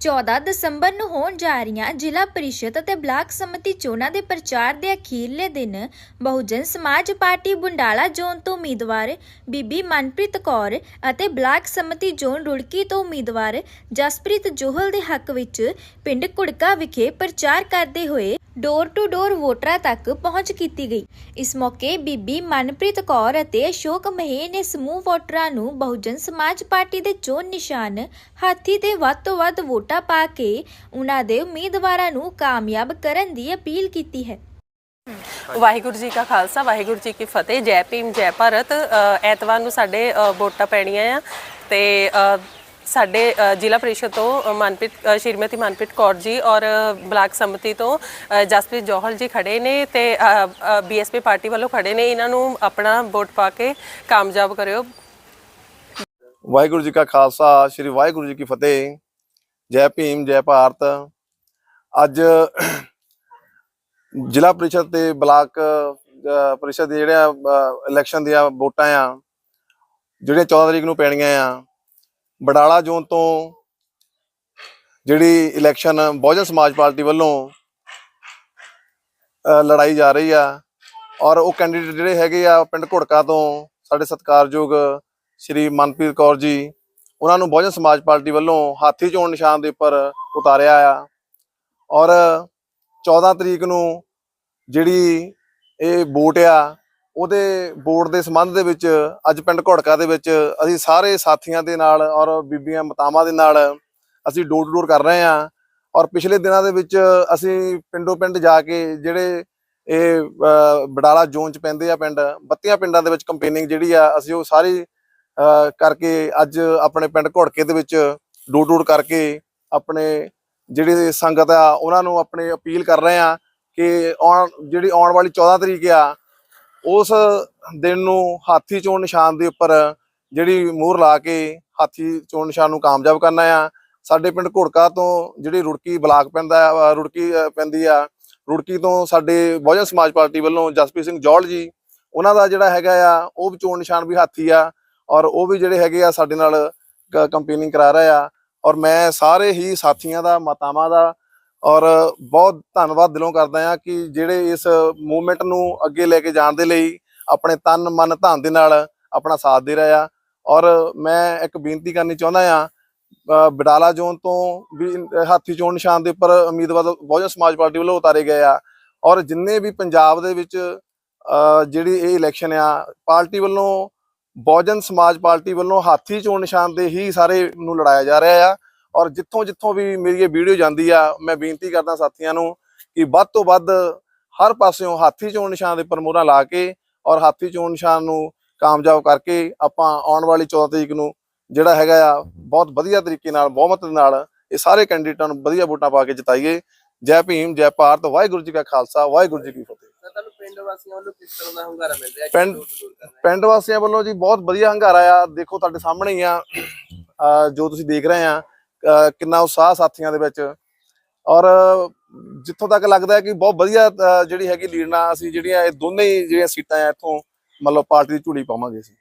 14 ਦਸੰਬਰ ਨੂੰ ਹੋਣ ਜਾ ਰਹੀਆਂ ਜ਼ਿਲ੍ਹਾ ਪਰਿਸ਼ਦ ਅਤੇ ਬਲਾਕ ਸਮਿਤੀ ਚੋਣਾਂ ਦੇ ਪ੍ਰਚਾਰ ਦੇ ਅਖੀਰਲੇ ਦਿਨ ਬਹੁਜਨ ਸਮਾਜ ਪਾਰਟੀ ਬੁੰਡਾਲਾ ਜ਼ੋਨ ਤੋਂ ਉਮੀਦਵਾਰ ਬੀਬੀ ਮਨਪ੍ਰੀਤ ਕੌਰ ਅਤੇ ਬਲਾਕ ਸਮਿਤੀ ਜ਼ੋਨ ਰੁੜਕੀ ਤੋਂ ਉਮੀਦਵਾਰ ਜਸਪ੍ਰੀਤ ਜੋਹਲ ਦੇ ਹੱਕ ਵਿੱਚ ਪਿੰਡ ਕੁੜਕਾ ਵਿਖੇ ਪ੍ਰਚਾਰ ਕਰਦੇ ਹੋਏ ਡੋਰ ਟੂ ਡੋਰ ਵੋਟਰਾਂ ਤੱਕ ਪਹੁੰਚ ਕੀਤੀ ਗਈ। ਇਸ ਮੌਕੇ ਬੀਬੀ ਮਨਪ੍ਰੀਤ ਕੌਰ ਅਤੇ ਅਸ਼ੋਕ ਮਹੇ ਨੇ ਸਮੂਹ ਵੋਟਰਾਂ ਨੂੰ ਬਹੁਜਨ ਸਮਾਜ ਪਾਰਟੀ ਦੇ ਚੋਣ ਨਿਸ਼ਾਨ ਹਾਥੀ ਤੇ ਵੱਧ ਤੋਂ ਵੱਧ ਵੋਟਾਂ ਪਾ ਕੇ ਉਹਨਾਂ ਦੇ ਉਮੀਦਵਾਰਾਂ ਨੂੰ ਕਾਮਯਾਬ ਕਰਨ ਦੀ ਅਪੀਲ ਕੀਤੀ ਹੈ। ਵਾਹਿਗੁਰੂ ਜੀ ਕਾ ਖਾਲਸਾ, ਵਾਹਿਗੁਰੂ ਜੀ ਕੀ ਫਤਿਹ। ਜੈ ਭੀਮ, ਜੈ ਭਾਰਤ। ਐਤਵਾਰ ਨੂੰ ਸਾਡੇ ਵੋਟਾਂ ਪੈਣੀਆਂ ਆ ਤੇ ਸਾਡੇ ਜ਼ਿਲ੍ਹਾ ਪ੍ਰੀਸ਼ਦ ਤੋਂ ਮਨਪ੍ਰੀਤ ਸ਼੍ਰੀਮਤੀ ਮਨਪ੍ਰੀਤ ਕੌਰ ਜੀ ਔਰ ਬਲਾਕ ਸੰਮਤੀ ਤੋਂ ਅ, ਜਸਪ੍ਰੀਤ ਜੋਹਲ ਜੀ ਖੜੇ ਨੇ ਤੇ ਬੀਐਸਪੀ ਪਾਰਟੀ ਵੱਲੋਂ ਖੜੇ ਨੇ। ਇਹਨਾਂ ਨੂੰ ਆਪਣਾ ਵੋਟ ਪਾ ਕੇ ਕਾਮਯਾਬ ਕਰਿਓ। ਵਾਹਿਗੁਰੂ ਜੀ ਕਾ ਖਾਲਸਾ ਸ੍ਰੀ ਵਾਹਿਗੁਰੂ ਜੀ ਕੀ ਫਤਿਹ। ਜੈ ਭੀਮ ਜੈ ਭਾਰਤ। ਅੱਜ ਜ਼ਿਲ੍ਹਾ ਪ੍ਰੀਸ਼ਦ ਤੇ ਬਲਾਕ ਪ੍ਰੀਸ਼ਦ ਦੇ ਇਲੈਕਸ਼ਨ ਦੀਆਂ ਵੋਟਾਂ ਆ ਜਿਹੜੀਆਂ 14 ਤਰੀਕ ਨੂੰ ਪੈਣੀਆਂ ਆ ਬਡਾਲਾ ਜ਼ੋਨ ਤੋਂ ਜਿਹੜੀ ਇਲੈਕਸ਼ਨ ਬਹੁਜਨ ਸਮਾਜ ਪਾਰਟੀ ਵੱਲੋਂ ਲੜਾਈ ਜਾ ਰਹੀ ਆ ਔਰ ਉਹ ਕੈਂਡੀਡੇਟ ਜਿਹੜੇ ਹੈਗੇ ਆ ਪਿੰਡ ਘੁੜਕਾ ਤੋਂ ਸਾਡੇ ਸਤਿਕਾਰਯੋਗ ਸ਼੍ਰੀ ਮਨਪ੍ਰੀਤ ਕੌਰ ਜੀ, ਉਹਨਾਂ ਨੂੰ ਬਹੁਜਨ ਸਮਾਜ ਪਾਰਟੀ ਵੱਲੋਂ ਹਾਥੀ ਚੋਣ ਨਿਸ਼ਾਨ ਦੇ ਉੱਪਰ ਉਤਾਰਿਆ ਆ ਔਰ 14 ਤਰੀਕ ਨੂੰ ਜਿਹੜੀ ਇਹ ਵੋਟ ਆ ਉਹਦੇ ਬੋਰਡ ਦੇ ਸੰਬੰਧ ਦੇ ਵਿੱਚ ਅੱਜ ਪਿੰਡ ਘੋੜਕਾ ਦੇ ਵਿੱਚ ਅਸੀਂ ਸਾਰੇ ਸਾਥੀਆਂ ਦੇ ਨਾਲ ਔਰ ਬੀਬੀਆਂ ਮਤਾਵਾਂ ਦੇ ਨਾਲ ਅਸੀਂ ਡੋਰ ਟੂ ਡੋਰ ਕਰ ਰਹੇ ਹਾਂ। ਔਰ ਪਿਛਲੇ ਦਿਨਾਂ ਦੇ ਵਿੱਚ ਅਸੀਂ ਪਿੰਡੋਂ ਪਿੰਡ ਜਾ ਕੇ ਜਿਹੜੇ ਇਹ ਅਹ, ਬਡਾਲਾ ਜ਼ੋਨ ਚ ਪੈਂਦੇ ਆ ਪਿੰਡ ਬੱਤੀਆਂ ਪਿੰਡਾਂ ਦੇ ਵਿੱਚ ਕੰਪੇਨਿੰਗ ਜਿਹੜੀ ਆ ਅਸੀਂ ਉਹ ਸਾਰੀ ਕਰਕੇ ਅੱਜ ਆਪਣੇ ਪਿੰਡ ਘੋੜਕੇ ਦੇ ਵਿੱਚ ਡੋਰ ਡੋਰ ਕਰਕੇ ਆਪਣੇ ਜਿਹੜੀ ਸੰਗਤ ਆ ਉਹਨਾਂ ਨੂੰ ਆਪਣੇ ਅਪੀਲ ਕਰ ਰਹੇ ਆ ਕਿ ਆਉਣ ਜਿਹੜੀ ਆਉਣ ਵਾਲੀ 14 ਤਰੀਕ ਆ ਉਸ ਦਿਨ ਨੂੰ ਹਾਥੀ ਚੋਣ ਨਿਸ਼ਾਨ ਦੇ ਉੱਪਰ ਜਿਹੜੀ ਮੋਹਰ ਲਾ ਕੇ ਹਾਥੀ ਚੋਣ ਨਿਸ਼ਾਨ ਨੂੰ ਕਾਮਯਾਬ ਕਰਨਾ ਆ। ਸਾਡੇ ਪਿੰਡ ਘੋੜਕਾ ਤੋਂ ਜਿਹੜੀ ਰੁੜਕੀ ਬਲਾਕ ਪੈਂਦਾ ਰੁੜਕੀ ਪੈਂਦੀ ਆ, ਰੁੜਕੀ ਤੋਂ ਸਾਡੇ ਬਹੁਜਨ ਸਮਾਜ ਪਾਰਟੀ ਵੱਲੋਂ ਜਸਪ੍ਰੀਤ ਸਿੰਘ ਜੋਲ ਜੀ, ਉਹਨਾਂ ਦਾ ਜਿਹੜਾ ਹੈਗਾ ਆ, ਉਹ ਵੀ ਚੋਣ ਨਿਸ਼ਾਨ ਵੀ ਹਾਥੀ ਆ ਔਰ ਉਹ ਵੀ ਜਿਹੜੇ ਹੈਗੇ ਆ ਸਾਡੇ ਨਾਲ ਕੰਪੇਨਿੰਗ ਕਰਾ ਰਹੇ ਆ ਔਰ ਮੈਂ ਸਾਰੇ ਹੀ ਸਾਥੀਆਂ ਦਾ, ਮਾਤਾਵਾਂ ਦਾ ਔਰ ਬਹੁਤ ਧੰਨਵਾਦ ਦਿਲੋਂ ਕਰਦਾ ਹਾਂ ਕਿ ਜਿਹੜੇ ਇਸ ਮੂਵਮੈਂਟ ਨੂੰ ਅੱਗੇ ਲੈ ਕੇ ਜਾਣ ਦੇ ਲਈ ਆਪਣੇ ਤਨ ਮਨ ਧਨ ਦੇ ਨਾਲ ਆਪਣਾ ਸਾਥ ਦੇ ਰਹੇ ਆ। ਔਰ ਮੈਂ ਇੱਕ ਬੇਨਤੀ ਕਰਨੀ ਚਾਹੁੰਦਾ ਆ ਅ, ਬਡਾਲਾ ਜ਼ੋਨ ਤੋਂ ਵੀ ਹਾਥੀ ਚੋਣ ਨਿਸ਼ਾਨ ਦੇ ਉੱਪਰ ਉਮੀਦਵਾਰ ਬਹੁਜਨ ਸਮਾਜ ਪਾਰਟੀ ਵੱਲੋਂ ਉਤਾਰੇ ਗਏ ਆ। ਔਰ ਜਿੰਨੇ ਵੀ ਪੰਜਾਬ ਦੇ ਵਿੱਚ ਜਿਹੜੀ ਇਹ ਇਲੈਕਸ਼ਨ ਆ ਪਾਰਟੀ ਵੱਲੋਂ ਬਹੁਜਨ ਸਮਾਜ ਪਾਰਟੀ ਵੱਲੋਂ ਹਾਥੀ ਚੋਣ ਨਿਸ਼ਾਨ ਦੇ ਹੀ ਸਾਰੇ ਨੂੰ ਲੜਾਇਆ ਜਾ ਰਿਹਾ ਆ। ਔਰ ਜਿੱਥੋਂ ਜਿੱਥੋਂ ਵੀ ਮੇਰੀ ਇਹ ਵੀਡੀਓ ਜਾਂਦੀ ਆ ਮੈਂ ਬੇਨਤੀ ਕਰਦਾ ਸਾਥੀਆਂ ਨੂੰ ਕਿ ਵੱਧ ਤੋਂ ਵੱਧ ਹਰ ਪਾਸਿਓਂ ਹਾਥੀ ਚੋਣ ਨਿਸ਼ਾਨ ਦੇ ਉੱਪਰ ਮੋਹਰਾਂ ਲਾ ਕੇ ਔਰ ਹਾਥੀ ਚੋਣ ਨਿਸ਼ਾਨ ਨੂੰ ਕਾਮਯਾਬ ਕਰਕੇ ਆਪਾਂ ਆਉਣ ਵਾਲੀ 14 ਤਰੀਕ ਨੂੰ ਜਿਹੜਾ ਹੈਗਾ ਆ ਬਹੁਤ ਵਧੀਆ ਤਰੀਕੇ ਨਾਲ ਬਹੁਮਤ ਦੇ ਨਾਲ ਇਹ ਸਾਰੇ ਕੈਂਡੀਡੇਟਾਂ ਨੂੰ ਵਧੀਆ ਵੋਟਾਂ ਪਾ ਕੇ ਜਿਤਾਈਏ। ਜੈ ਭੀਮ ਜੈ ਭਾਰਤ ਵਾਹਿਗੁਰੂ ਜੀ ਕਾ ਖਾਲਸਾ ਵਾਹਿਗੁਰੂ ਜੀ ਕੀ ਫਤਿਹ। ਪਿੰਡ ਵਾਸੀਆਂ ਵੱਲੋਂ ਕਿਸ ਤਰ੍ਹਾਂ ਦਾ ਹੁੰਗਾਰਾ ਮਿਲ ਰਿਹਾ? ਪਿੰਡ- ਪਿੰਡ ਵਾਸੀਆਂ ਵੱਲੋਂ ਜੀ ਬਹੁਤ ਵਧੀਆ ਹੰਗਾਰਾ ਆ। ਦੇਖੋ ਤੁਹਾਡੇ ਸਾਹਮਣੇ ਹੀ ਆ। ਜੋ ਤੁਸੀਂ ਦੇਖ ਰਹੇ ਆ ਕਿੰਨਾ ਉਤਸ਼ਾਹ ਸਾਥੀਆਂ ਦੇ ਵਿੱਚ। ਔਰ ਜਿੱਥੋਂ ਤੱਕ ਲੱਗਦਾ ਹੈ ਕਿ ਬਹੁਤ ਵਧੀਆ ਜਿਹੜੀ ਹੈਗੀ ਲੀਡ ਅਸੀਂ ਜਿਹੜੀਆਂ ਇਹ ਦੋਨੇ ਹੀ ਜਿਹੜੀਆਂ ਸੀਟਾਂ ਆ, ਇੱਥੋਂ ਮਤਲਬ ਪਾਰਟੀ ਦੀ ਝੂੜੀ ਪਾਵਾਂਗੇ ਅਸੀਂ।